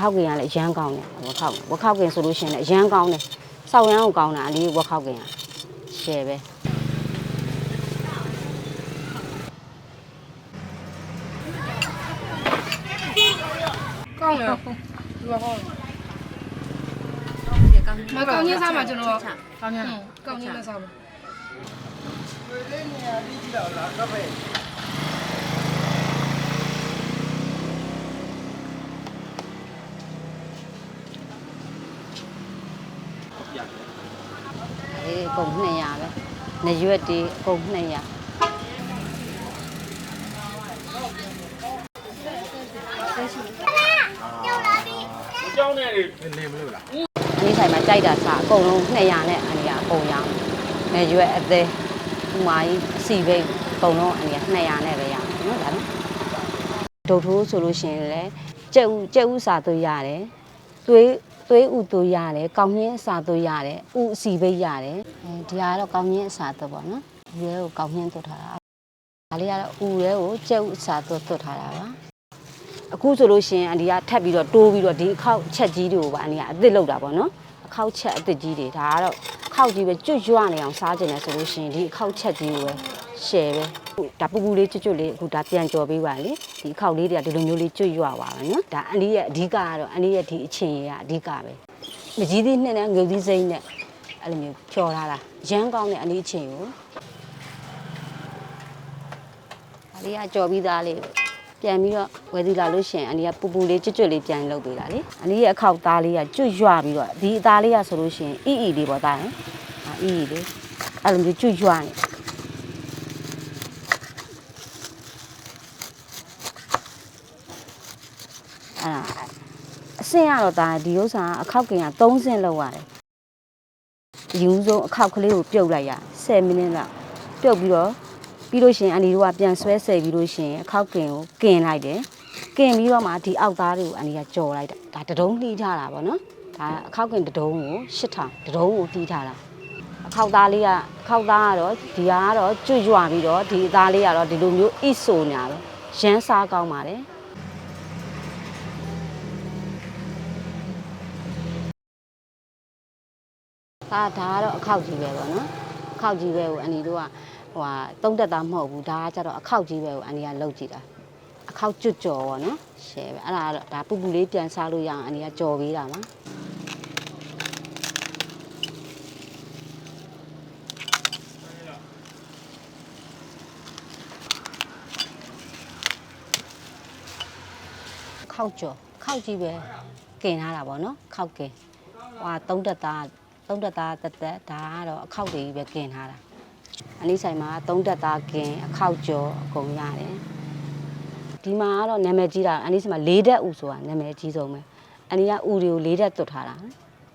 ခောက်ကင်ကလည်းအရန်ကောင်းတယ်ဝက်ခောက်ဝက်ခောက်ကင်ဆိုလို့ရှိရင်လည်းအရန်ကောင်းတယ်စောက်ရမ်းကိုကောင်းတာအလေးဝက်ခောက်ကင်ကရှယ်ပဲကောင်းတယ်ဒီကကောင်းမကောင်းချင်းစားမှာကျွန်တော်ကောင်းချင်းကောင်းချင်းနဲ့စားမှာ အေးအကုန်200ပဲနေရွက်ဒီအကုန်200ကြောင်းနဲ့နေမလို့လားဒီဆိုင်မှာကြိုက်တာစားအကုန်လုံး200နဲ့အန်ဒီကအကုန်ရောင်းနေရွက်အသေးဥမာကြီးအစီဘိတ်အကုန်လုံးအန်ဒီက200နဲ့ပဲရအောင်နော်ဒါနော်ဒုတ်ထိုးဆိုလို့ရှိရင်လည်းကြက်ဥကြက်ဥစားသွေးရတယ်သွေး သွေးဥသွေးရတယ်ကောင်းညင်းအစာသွေးရတယ်ဥအစီဘိတ်ရတယ်အဲဒီကတော့ကောင်းညင်းအစာသွေးပေါ့နော်ဒီရဲကိုကောင်းညင်းသွတ်ထားတာဒါလေးကတော့ဥရဲကိုကြက်ဥအစာသွတ်သွတ်ထားတာပါအခုဆိုလို့ရှိရင်အန်ဒီကထပ်ပြီးတော့တိုးပြီးတော့ဒီအခောက်ချက်ကြီးတွေကိုပါအန်ဒီကအစ်စ်လောက်တာပေါ့နော်အခောက်ချက်အစ်စ်ကြီးတွေဒါကတော့အခောက်ကြီးပဲကျွတ်ရွနေအောင်စားကြတယ်ဆိုလို့ရှိရင်ဒီအခောက်ချက်ကြီးကိုပဲရှယ်ပဲအခု ဒါပူပူလေးကျွတ်ကျွတ်လေးအခုဒါပြန်ကြော်ပေးပါလေဒီအခောက်လေးတွေကဒီလိုမျိုးလေးကျွတ်ရွပါပါနော်ဒါအန်ဒီရဲ့အဓိကကတော့အန်ဒီရဲ့ဒီအချင်းရဲ့အဓိကပဲမကြီးသီးနှစ်နဲ့ငုတ်သီးစိမ့်နဲ့အဲ့လိုမျိုးဖြော်ထားတာရမ်းကောင်းတဲ့အန်ဒီအချင်းကိုဒါလေးကကြော်ပြီးသားလေးပဲပြန်ပြီးတော့ဝယ်သီလာလို့ရှရင်အန်ဒီကပူပူလေးကျွတ်ကျွတ်လေးပြန်လုပ်ပေးတာလေအန်ဒီရဲ့အခောက်သားလေးကကျွတ်ရွပြီးတော့ဒီအသားလေးကဆိုလို့ရှရင်အီအီလေးပေါ့သားရင်အာအီအီလေးအဲ့လိုမျိုးကျွတ်ရွနေအဲ့ဒါအ ဆင့်ရတော့ဒါဒီဥစ္စာကအခောက်ကင်က3ဆင့်လောက်ရတယ်ယူဆုံးအခောက်ကလေးကိုပြုတ်လိုက်ရ10မိနစ်လောက်ပြုတ်ပြီးတော့ပြီးလို့ရှရင်အန်ဒီတို့ကပြန်ဆွဲဆယ်ပြီးလို့ရှရင်အခောက်ကင်ကိုကင်လိုက်တယ်ကင်ပြီးတော့မှဒီအောက်သားတွေကိုအန်ဒီကကြော်လိုက်တာဒါတဒုံးလှီးထားတာပေါ့နော်ဒါအခောက်ကင်တဒုံးကိုရှစ်ထောင်တဒုံးကိုလှီးထားတာအခောက်သားလေးကအခောက်သားကတော့ဒီဟာကတော့ကျွတ်ရွပြီးတော့ဒီအသားလေးကတော့ဒီလိုမျိုးအိဆိုညာပဲရမ်းစားကောင်းပါတယ် ဒါဒါကတော့အခောက်ကြီးပဲပေါ့နော်အခောက်ကြီးပဲကိုအန်ဒီတို့ကဟိုဟာတုံးတက်တာမဟုတ်ဘူးဒါကကြတော့အခောက်ကြီးပဲကိုအန်ဒီကလှုပ်ကြည့်တာအခောက်ကျွတ်ကြော်ပေါ့နော်ရှယ်ပဲအဲ့ဒါကတော့ဒါပူပူလေးပြန်စားလို့ရအောင်အန်ဒီကကြော်ပေးတာပါခောက်ကြော်ခောက်ကြီးပဲကင်ထားတာပေါ့နော်ခောက်ကင်ဟွာတုံးတက်တာ တုံးတက်တာတက်တက်ဒါကတော့အခောက်တွေကြီးပဲကင်ထားတာအလေးဆိုင်မှာသုံးတက်သားကင်အခောက်ကျော်အကုန်ရတယ်ဒီမှာကတော့နာမည်ကြီးတာအလေးဆိုင်မှာလေးတက်ဥဆိုတာနာမည်ကြီးဆုံးပဲအနည်းကဥတွေကိုလေးတက်တွတ်ထားတာ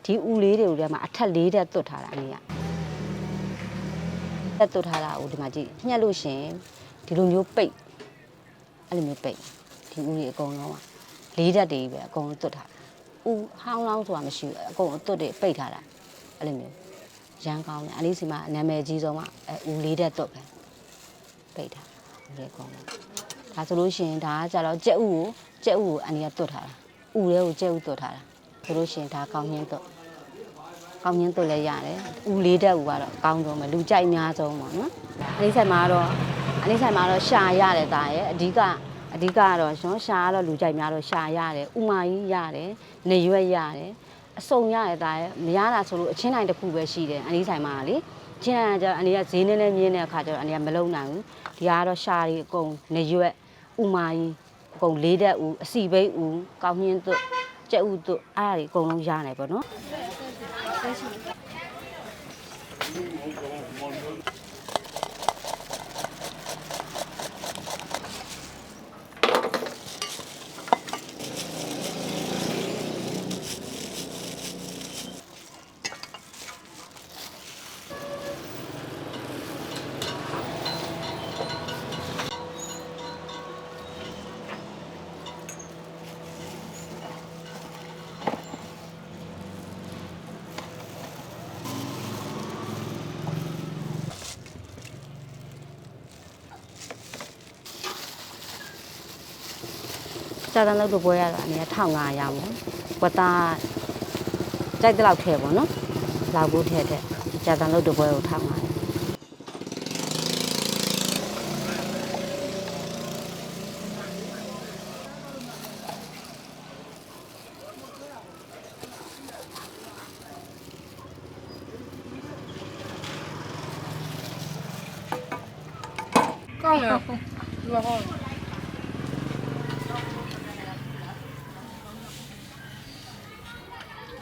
ဒီဥလေးတွေကိုထဲမှာအထက်လေးတက်တွတ်ထားတာအနည်းကတက်တွတ်ထားတာဟိုဒီမှာကြည့်ညှက်လို့ရှရင်ဒီလိုမျိုးပိတ်အဲ့လိုမျိုးပိတ်ဒီဥတွေအကုန်လုံးကလေးတက်တွေပဲအကုန်လုံးတွတ်ထားတာဥဟောင်းလောင်းဆိုတာမရှိဘူးအကုန်တွတ်တွေပိတ်ထားတာ အဲ့လိုမျိုးရန်ကောင်းတယ်အလေးစီမှာနာမည်ကြီးဆုံးကအဲဦးလေးတဲ့တော့ပဲပိတ်တာဦးလေးကောင်းတယ်ဒါဆိုလို့ရှိရင်ဒါကကြတော့ကြက်ဥကိုကြက်ဥကိုအန်ဒီကတွတ်ထားတာဥလေးကိုကြက်ဥတွတ်ထားတာဆိုလို့ရှိရင်ဒါကောင်းချင်းတွတ်ကောင်းချင်းတွတ်လည်းရတယ်ဦးလေးတဲ့ဥကတော့ကောင်းဆုံးပဲလူကြိုက်များဆုံးပေါ့နော်အလေးဆိုင်မှာကတော့အလေးဆိုင်မှာတော့ရှာရတယ်ဒါရဲ့အဓိကအဓိကကတော့ရှင်ရှာကတော့လူကြိုက်များတော့ရှာရတယ်ဥမာကြီးရတယ်နေရွက်ရတယ် အစုံရတဲ့သားရဲ့မရတာဆိုလို့အချင်းတိုင်းတစ်ခုပဲရှိတယ်အနည်းဆိုင်မှာလေချင်းတိုင်းကကျတော့အနေကဈေးနည်းနည်းမြင်းတဲ့အခါကျတော့အနေကမလုံနိုင်ဘူးဒီကတော့ရှာရီအကုန်နေရွက်ဥမာကြီးအကုန်လေးတက်ဦးအစီဘိတ်ဦးကောင်းညင်းသွတ်ကြက်ဦးသွတ်အားတွေအကုန်လုံးရနိုင်ပေါ့နော် က ကြာတန်လောက်တော့ပွဲရတာအနေနဲ့1500ရအောင်ဝတ်သားကြိုက်တဲ့လောက်ထဲပေါ့နော်လောက်ဘူးထဲတဲ့ကြာတန်လောက်တော့ပွဲကို1500ကောင်းတယ်ဒီမှာကော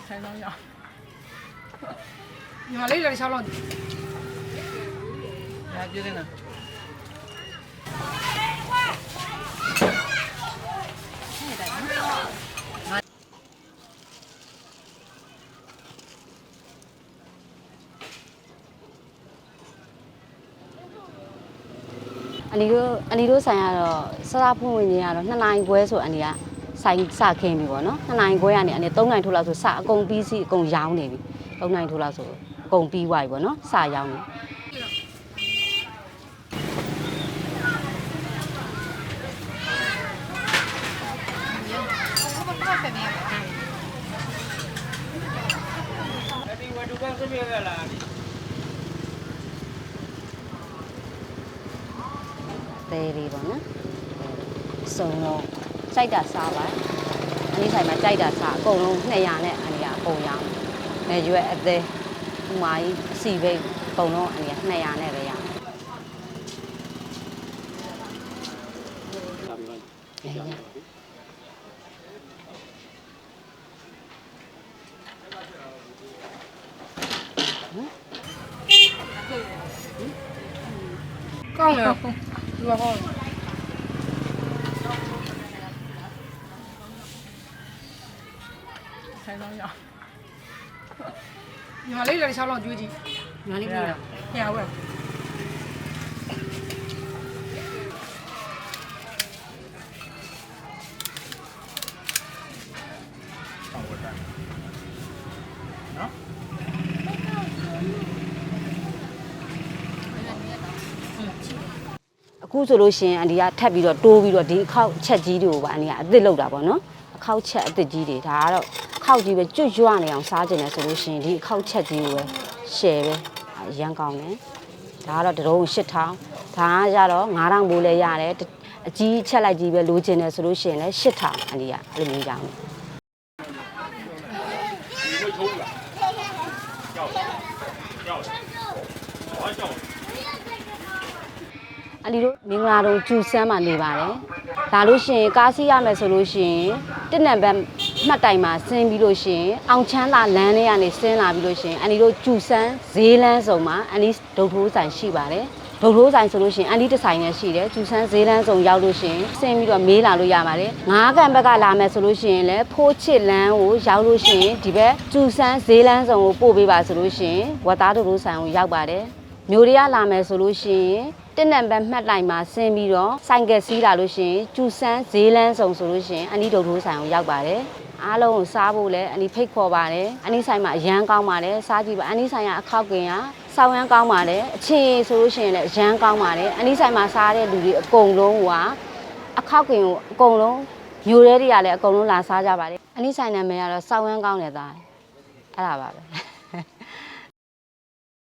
င်းတယ်ဆိုင်တော့ရညီမလေးလည်း6လောက်ရပြည့်နေတာအနီတို့အနီတို့ဆိုင်ကတော့စစဖွင့်ဝင်ကြီးကတော့2နိုင်ခွဲဆိုအနီက ဆိုင်စခင်းပြီပေါ့နော်2နိုင်ခွဲကနေအနီ3နိုင်ထိုးလောက်ဆိုစအကုန်ပြီးစီအကုန်ရောင်းနေပြီ3နိုင်ထိုးလောက်ဆိုအကုန်ပြီးသွားပြီပေါ့နော်စရောင်းနေဒီဝတူကစပြရလားသေးလေးပေါ့နော်စုံတော့ ကြိုက်တာစားပါအနီဆိုင်မှာကြိုက်တာစားအကုန်လုံး200နဲ့အနီကအကုန်ရောင်းနေရွယ်အသေးဟိုမာကြီးအစီဘိတ်အကုန်လုံးအနီက200နဲ့ပဲရောင်းအေးရကောင်းတယ်ဒီမှာကောင်းတယ် ဆိုင်တော့ရညီမလေးလည်း6လောက်ကျွေးကြည့်ညီမလေးပြောတာညဝဲအခုဆိုလို့ရှိရင်အန်ဒီကထပ်ပြီးတော့တိုးပြီးတော့ဒီအခောက်ချက်ကြီးတွေကိုပါအန်ဒီကအစ်စ်လောက်တာပေါ့နော်အ ခောက်ချက်အစ်စ်ကြီးတွေဒါကတော့အခောက်ကြီးပဲကျွတ်ရွနေအောင်စားကျင်တယ်ဆိုလို့ရှိရင်ဒီအခောက်ချက်ကြီးကိုပဲရှယ်ပဲအရန်ကောင်းတယ်ဒါကတော့တရုံး8000ဒါကကြတော့9000ဘိုးလဲရတယ်တအကြီးချက်လိုက်ကြီးပဲလိုချင်တယ်ဆိုလို့ရှိရင်လည်း8000အန်ဒီကအဲ့လိုမျိုးကြောင်းတယ်ဒီဝထုံးလားကြောက်ကြောက်ဟောကြောက်အလီတို့မင်္ဂလာတုံကျူဆန်းမှာနေပါတယ် ဒါလို့ရှိရင်ကားစီးရမယ်ဆိုလို့ရှိရင်တစ်နံပါတ်မှတ်တိုင်မှာဆင်းပြီးလို့ရှိရင်အောင်ချမ်းသာလမ်းထဲကနေဆင်းလာပြီးလို့ရှိရင်အလီတို့ကျူဆန်းဈေးလန်းဆောင်မှာအလီဒုတ်ထိုးဆိုင်ရှိပါတယ်ဒုတ်ထိုးဆိုင်ဆိုလို့ရှိရင်အလီတစ်ဆိုင်နဲ့ရှိတယ်ကျူဆန်းဈေးလန်းဆောင်ရောက်လို့ရှိရင်ဆင်းပြီးတော့မေးလာလို့ရပါတယ်ငါးကန်ဘက်ကလာမယ်ဆိုလို့ရှိရင်လည်းဖိုးချစ်လန်းကိုရောက်လို့ရှိရင်ဒီဘက်ကျူဆန်းဈေးလန်းဆောင်ကိုပို့ပေးပါဆိုလို့ရှိရင်ဝတ်သားဒုတ်ထိုးဆိုင်ကိုရောက်ပါတယ်မျိုးတွေကလာမယ်ဆိုလို့ရှိရင် တစ်နံပါတ်မှတ်လိုက်မှာဆင်းပြီးတော့ဆိုင်ကယ်စီးလာလို့ရှိရင်ကျူဆန်းဈေးလန်းဆောင်ဆိုလို့ရှိရင်အနီးဒုတ်ထိုးဆိုင်ကိုရောက်ပါတယ်အားလုံးကိုစားဖို့လည်းအနီးဖိတ်ခေါ်ပါတယ်အနီးဆိုင်မှာအရန်ကောင်းပါတယ်စားကြည့်ပါအနီးဆိုင်ကအခောက်ကင်ကစောင်းရမ်းကောင်းပါတယ်အချင်းဆိုလို့ရှိရင်လည်းအရန်ကောင်းပါတယ်အနီးဆိုင်မှာစားတဲ့လူတွေအကုန်လုံးကအခောက်ကင်ကိုအကုန်လုံးမျိုးရဲတွေကလည်းအကုန်လုံးလာစားကြပါတယ်အနီးဆိုင်နာမည်ကတော့စောင်းရမ်းကောင်းတယ်သားအဲ့ဒါပါပဲ